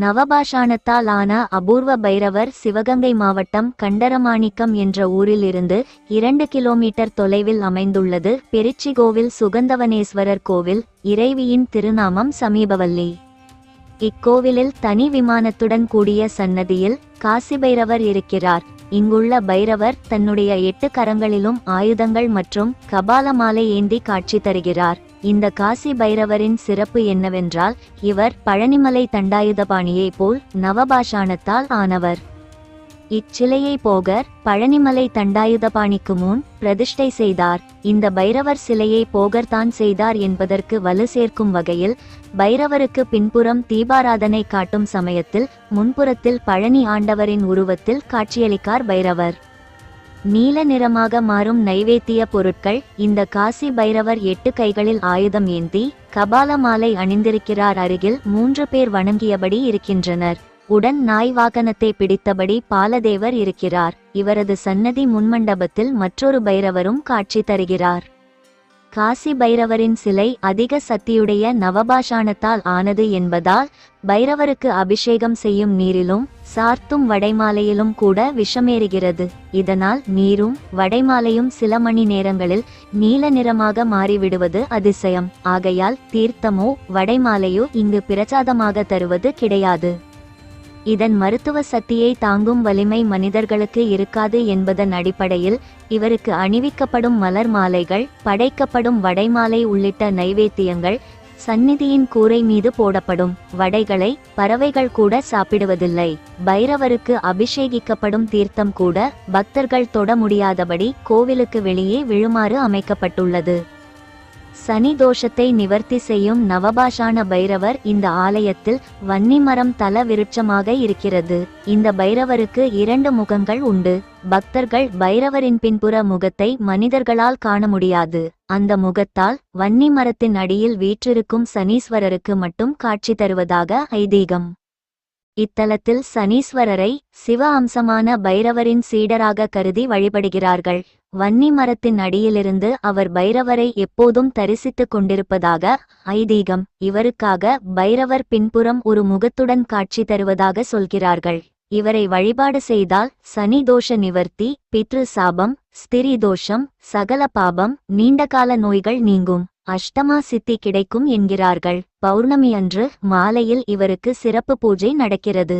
நவபாஷாணத்தால் ஆன அபூர்வ பைரவர் சிவகங்கை மாவட்டம் கண்டரமாணிக்கம் என்ற ஊரில் இருந்து இரண்டு கிலோமீட்டர் தொலைவில் அமைந்துள்ளது. பெருச்சிகோவில் சுகந்தவனேஸ்வரர் கோவில் இறைவியின் திருநாமம் சமீபவல்லி. இக்கோவிலில் தனி விமானத்துடன் கூடிய சன்னதியில் காசி பைரவர் இருக்கிறார். இங்குள்ள பைரவர் தன்னுடைய எட்டு கரங்களிலும் ஆயுதங்கள் மற்றும் கபால மாலை ஏந்தி காட்சி தருகிறார். இந்த காசி பைரவரின் சிறப்பு என்னவென்றால் இவர் பழனிமலை தண்டாயுதபாணியை போல் நவபாஷாணத்தால் ஆனவர். இச்சிலையை போகர் பழனிமலை தண்டாயுதபாணிக்கு முன் பிரதிஷ்டை செய்தார். இந்த பைரவர் சிலையை போகர் தான் செய்தார் என்பதற்கு வலு சேர்க்கும் வகையில் பைரவருக்கு பின்புறம் தீபாராதனை காட்டும் சமயத்தில் முன்புறத்தில் பழனி ஆண்டவரின் உருவத்தில் காட்சியளிக்கார் பைரவர். நீல நிறமாக மாறும் நைவேத்திய பொருட்கள் இந்த காசி பைரவர் எட்டு கைகளில் ஆயுதம் ஏந்தி கபால மாலை அணிந்திருக்கிறார். அருகில் மூன்று பேர் வணங்கியபடி இருக்கின்றனர். உடன் நாய் வாகனத்தை பிடித்தபடி பாலதேவர் இருக்கிறார். இவரது சன்னதி முன்மண்டபத்தில் மற்றொரு பைரவரும் காட்சி தருகிறார். காசி பைரவரின் சிலை அதிக சக்தியுடைய நவபாஷாணத்தால் ஆனது என்பதால் பைரவருக்கு அபிஷேகம் செய்யும் நீரிலும் சார்த்தும் வடைமாலையிலும் கூட விஷமேறுகிறது. இதனால் நீரும் வடைமாலையும் சில மணி நேரங்களில் நீல நிறமாக மாறிவிடுவது அதிசயம். ஆகையால் தீர்த்தமோ வடைமாலையோ இங்கு பிரசாதமாக தருவது கிடையாது. இதன் மருத்துவ சக்தியை தாங்கும் வலிமை மனிதர்களுக்கு இருக்காது என்பதன் அடிப்படையில் இவருக்கு அணிவிக்கப்படும் மலர் மாலைகள் படைக்கப்படும் வடைமாலை உள்ளிட்ட நைவேத்தியங்கள் சந்நிதியின் கூரை மீது போடப்படும் வடைகளை பறவைகள் கூட சாப்பிடுவதில்லை. பைரவருக்கு அபிஷேகிக்கப்படும் தீர்த்தம் கூட பக்தர்கள் தொட முடியாதபடி கோவிலுக்கு வெளியே விழுமாறு அமைக்கப்பட்டுள்ளது. சனி தோஷத்தை நிவர்த்தி செய்யும் நவபாஷான பைரவர் இந்த ஆலயத்தில் வன்னிமரம் தல விருட்சமாக இருக்கிறது. இந்த பைரவருக்கு இரண்டு முகங்கள் உண்டு. பக்தர்கள் பைரவரின் பின்புற முகத்தை மனிதர்களால் காண முடியாது. அந்த முகத்தால் வன்னி மரத்தின் அடியில் வீற்றிருக்கும் சனீஸ்வரருக்கு மட்டும் காட்சி தருவதாக ஐதீகம். இத்தலத்தில் சனீஸ்வரரை சிவ அம்சமான பைரவரின் சீடராக கருதி வழிபடுகிறார்கள். வன்னி மரத்தின் அடியிலிருந்து அவர் பைரவரை எப்போதும் தரிசித்துக் கொண்டிருப்பதாக ஐதீகம் இவருக்காக பைரவர் பின்புறம் ஒரு முகத்துடன் காட்சி தருவதாக சொல்கிறார்கள். இவரை வழிபாடு செய்தால் சனி தோஷ நிவர்த்தி பித்ரு சாபம் ஸ்திரி தோஷம் சகல பாபம் நீண்டகால நோய்கள் நீங்கும். அஷ்டமா சித்தி கிடைக்கும் என்கிறார்கள். பௌர்ணமி அன்று மாலையில் இவருக்கு சிறப்பு பூஜை நடக்கிறது.